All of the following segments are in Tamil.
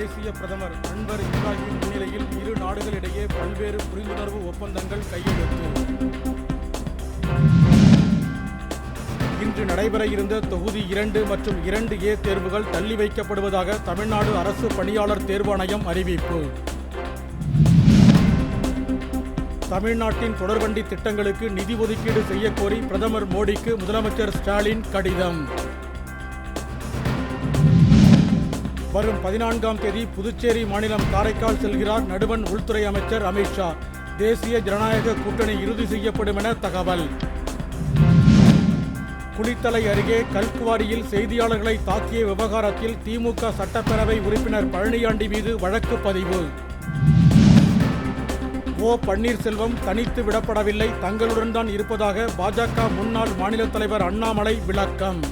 மலேசிய பிரதமர் அன்வர் இப்ராஹிம் முன்னிலையில் இரு நாடுகளிடையே பல்வேறு புரிந்துணர்வு ஒப்பந்தங்கள் கையெழுத்து. இன்று நடைபெற இருந்த தொகுதி இரண்டு மற்றும் இரண்டு ஏ தேர்வுகள் தள்ளி வைக்கப்படுவதாக தமிழ்நாடு அரசு பணியாளர் தேர்வாணையம் அறிவிப்பு. தமிழ்நாட்டின் தொடர்வண்டி திட்டங்களுக்கு நிதி ஒதுக்கீடு செய்யக்கோரி பிரதமர் மோடிக்கு முதலமைச்சர் ஸ்டாலின் கடிதம். வரும் பதினான்காம் தேதி புதுச்சேரி மாநிலம் காரைக்கால் செல்கிறார் நடுவண் உள்துறை அமைச்சர் அமித்ஷா தேசிய ஜனநாயக கூட்டணி இறுதி செய்யப்படும் என தகவல். குளித்தலை அருகே கல்குவாரியில் செய்தியாளர்களை தாக்கிய விவகாரத்தில் திமுக சட்டப்பேரவை உறுப்பினர் பழனியாண்டி மீது வழக்கு பதிவு. ஓ பன்னீர்செல்வம் தனித்து விடப்படவில்லை தங்களுடன் தான் இருப்பதாக பாஜக முன்னாள் மாநில தலைவர் அண்ணாமலை விளக்கம்.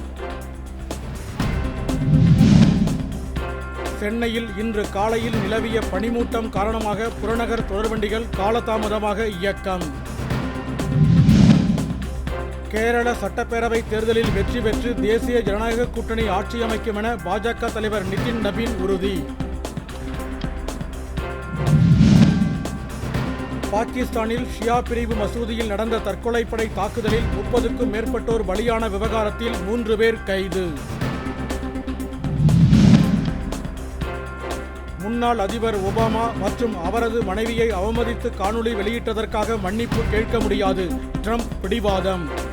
சென்னையில் இன்று காலையில் நிலவிய பனிமூட்டம் காரணமாக புறநகர் தொடர்வண்டிகள் காலதாமதமாக இயக்கம். கேரள சட்டப்பேரவை தேர்தலில் வெற்றி பெற்று தேசிய ஜனநாயக கூட்டணி ஆட்சி அமைக்கும் என பாஜக தலைவர் நிதின் நபீன் உறுதி. பாகிஸ்தானில் ஷியா பிரிவு மசூதியில் நடந்த தற்கொலைப்படை தாக்குதலில் முப்பதுக்கும் மேற்பட்டோர் பலியான விவகாரத்தில் மூன்று பேர் கைது. முன்னாள் அதிபர் ஒபாமா மற்றும் அவரது மனைவியை அவமதித்து காணொளி வெளியிட்டதற்காக மன்னிப்பு கேட்க முடியாது. ட்ரம்ப் பிடிவாதம்.